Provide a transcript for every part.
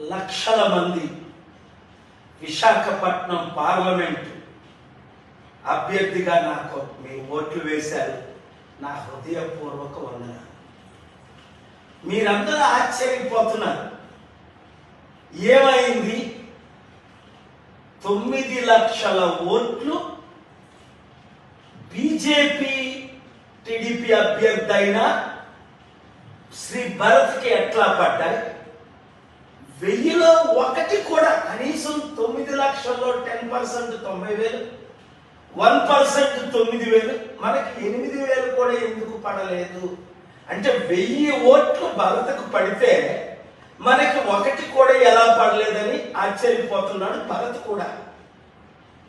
లక్షల మంది విశాఖపట్నం పార్లమెంట్ అభ్యర్థిగా నాకు మీ ఓట్లు వేశారు. నా హృదయపూర్వక వందన మీరందరూ ఆశ్చర్యపోతున్నారు. ఏమైంది? తొమ్మిది లక్షల ఓట్లు బీజేపీ టీడీపీ అభ్యర్థి అయిన శ్రీ భరత్కి ఎట్లా పడ్డాయి? వెయ్యిలో ఒకటి కూడా కనీసం తొమ్మిది లక్షల్లో టెన్ పర్సెంట్ తొంభై వేలు వన్ పర్సెంట్ తొమ్మిది వేలు మనకి ఎనిమిది వేలు కూడా ఎందుకు పడలేదు? అంటే వెయ్యి ఓట్లు భరత్కు పడితే మనకి ఒకటి కూడా ఎలా పడలేదని ఆశ్చర్యపోతున్నాడు భరత్ కూడా.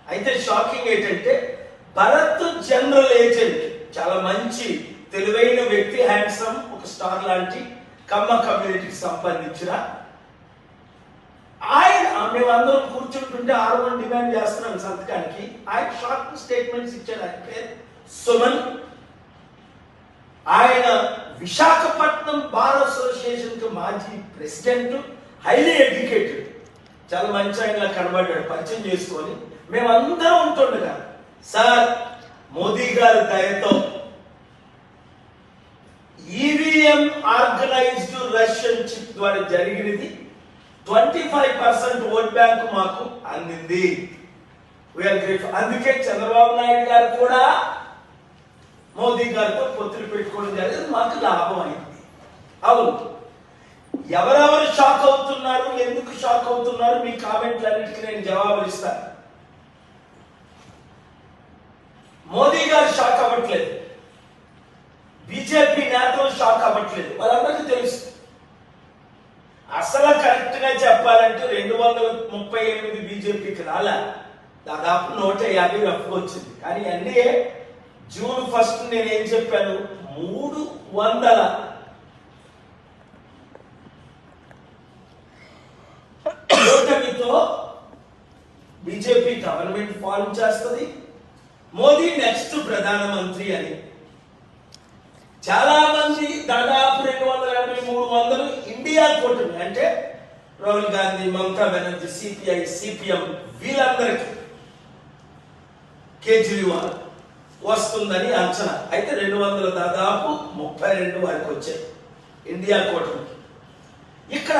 అయితే షాకింగ్ ఏంటంటే భరత్ జనరల్ ఏజెంట్ చాలా మంచి తెలివైన వ్యక్తి హ్యాండ్సమ్ ఒక స్టార్ లాంటి కమ్మ కమ్యూనిటీకి సంబంధించిన ఆయన మేమందరం కూర్చుంటుంటే ఆరు డిమాండ్ చేస్తున్నాం సంతకానికి. ఆయన షార్ట్ స్టేట్మెంట్స్ ఇచ్చారు ఆయన పేరు సుమన్. ఆయన విశాఖపట్నం బార్ అసోసియేషన్ మాజీ ప్రెసిడెంట్ హైలీ ఎడ్యుకేటెడ్. చాలా మంచి ఆయన కనబడ్డాడు పరిచయం చేసుకొని. మేమందరం ఉంటుండగా సార్ మోదీ గారి దయతో ఈవీఎం ఆర్గనైజ్డ్ రష్యన్ చిప్ ద్వారా జరిగినది twenty five percent vote bank మాకు అందింది. అందుకే చంద్రబాబు నాయుడు గారు కూడా మోదీ గారితో పొత్తులు పెట్టుకోవడం జరిగింది. మాకు లాభం అయింది. అవును. ఎవరెవరు షాక్ అవుతున్నారు ఎందుకు షాక్ అవుతున్నారు మీ కామెంట్లన్నిటికీ నేను జవాబులు ఇస్తాను. మోదీ గారు షాక్ అవ్వట్లేదు. బీజేపీ నేతలు షాక్ అవ్వట్లేదు. వాళ్ళందరికీ తెలుసు. అసలు కరెక్ట్గా చెప్పాలంటే రెండు వందల ముప్పై ఎనిమిది బీజేపీకి రాలే. దాదాపు నూట యాభై రఫ్ వచ్చింది. కానీ ఎన్డీఏ జూన్ ఫస్ట్ నేను ఏం చెప్పాను? మూడు వందల. కూటమితో బీజేపీ గవర్నమెంట్ ఫామ్ చేస్తుంది. మోదీ నెక్స్ట్ ప్రధానమంత్రి అని. చాలా మంది దాదాపు మూడు వందలు ఇండియా కూటమి అంటే రాహుల్ గాంధీ మమతా బెనర్జీ సిపిఐ సిపిఎం వీళ్ళందరికీ కేజ్రీవాల్ వస్తుందని అంచనా. అయితే రెండు వందల దాదాపు ముప్పై రెండు వరకు వచ్చాయి ఇండియా కూటమికి ఇక్కడ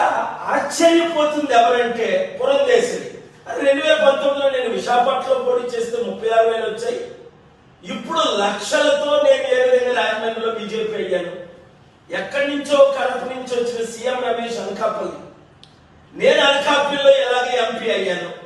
ఆశ్చర్యపోతుంది ఎవరంటే పురంధేశ్వరి. రెండు వేల పంతొమ్మిదిలో నేను విశాఖపట్నంలో పోటీ చేస్తే ముప్పై ఆరు వేలు వచ్చాయి. ఇప్పుడు లక్షలతో నేను ఏ విధంగా రాజమండ్రిలో బీజేపీ అయ్యాను? ఎక్కడి నుంచో కడప నుంచి వచ్చిన సీఎం రమేష్ అనకాపల్లి. నేను అనకాపల్లిలో ఎలాగే ఎంపీ అయ్యాను?